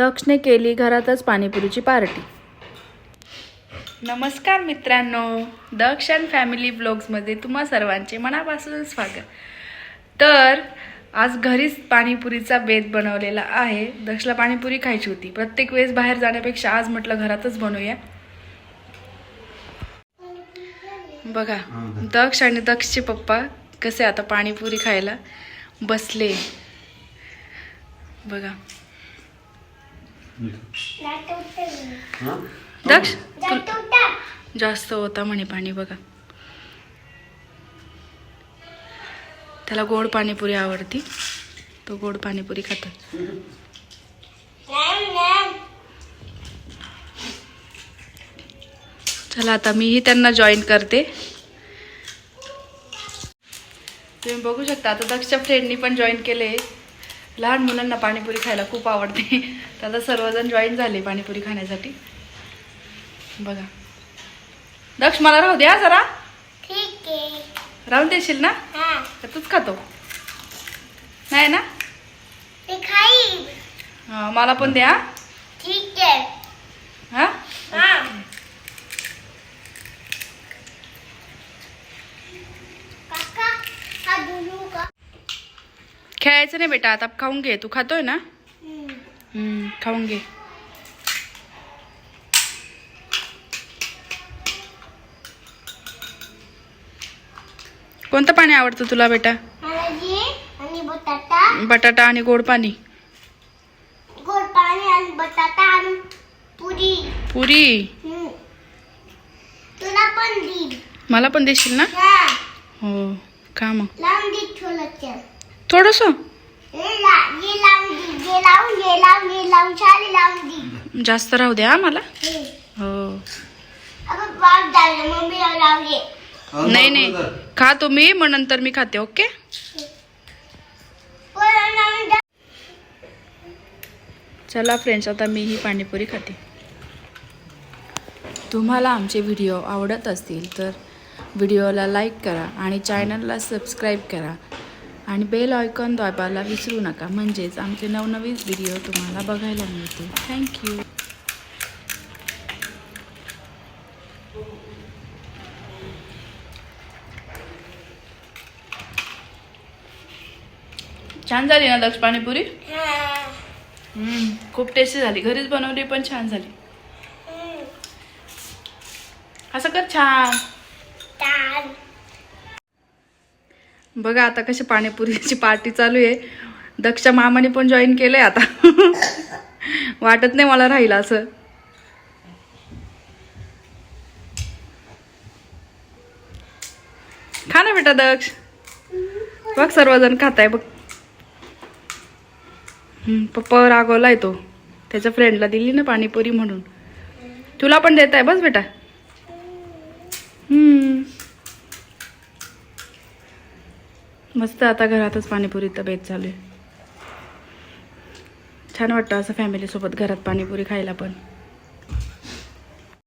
दक्षने केली घरातच पाणीपुरीची पार्टी. नमस्कार मित्रांनो दक्ष अँड फॅमिली ब्लॉग्समध्ये तुम्हा सर्वांचे मनापासून स्वागत. तर आज घरीच पाणीपुरीचा बेत बनवलेला आहे. दक्षला पाणीपुरी खायची होती. प्रत्येक वेळेस बाहेर जाण्यापेक्षा आज म्हटलं घरातच बनवूया. बघा दक्ष आणि दक्षचे पप्पा कसे आता पाणीपुरी खायला बसले. बघा. दक्ष जास्त होता म्हणे पाणी बघा. त्याला गोड पाणीपुरी आवडती. तो गोड पाणीपुरी खातो. चला आता मीही त्यांना जॉईन करते. तुम्ही बघू शकता आता दक्षच्या फ्रेंडनी पण जॉईन केले. लहान मुलांना पाणीपुरी खायला खूप आवडते. तर आता सर्वजण जॉईन झाले पाणीपुरी खाण्यासाठी. बघा. दक्ष मला राहू द्या जरा. ठीक आहे. राहून देशील ना? हा. तूच खातो. नाही ना? मला पण द्या. ठीक आहे. हा हा काका हा दुलू का खेळायचं नाही बेटा आता खाऊन घे. तू खातोय ना? खाऊन घे. कोणतं पाणी आवडतं तुला बेटा? बटाटा. बटाटा आणि गोड पाणी. गोड पाणी आणि बटाटा आणि पुरी. पुरी. तुला पण मला पण देशील ना? हा. का मग. थोडस. जास्त राहू द्या मला. हे. नाही नाही. खा तुम्ही मग नंतर मी खाते ओके. चला फ्रेंड्स आता मी ही पाणीपुरी खाते. तुम्हाला आमचे व्हिडिओ आवडत असतील तर व्हिडिओला लाईक करा आणि चॅनलला सबस्क्राईब करा. आणि बेल आयकॉन दाबायला विसरू नका. म्हणजेच आमचे नवनवीन व्हिडिओ तुम्हाला बघायला मिळतील. थँक्यू छान झाली ना दक्ष पाणीपुरी? खूप टेस्टी झाली. घरीच बनवली पण छान झाली. असं कर छान. बघा आता कशी पाणीपुरीची पार्टी चालू आहे. दक्ष मामाने पण जॉईन केलंय आता. वाटत नाही मला राहील असं. खा ना बेटा दक्ष. बघ सर्वजण खाताय बघ. पप्पा रागवलाय तो. त्याच्या फ्रेंडला दिली ना पाणीपुरी म्हणून. तुला पण देत आहे बस बेटा. मस्त आता घरातच पाणीपुरी तब्येत चालू आहे. छान वाटतं असं फॅमिलीसोबत घरात पाणीपुरी खायला पण.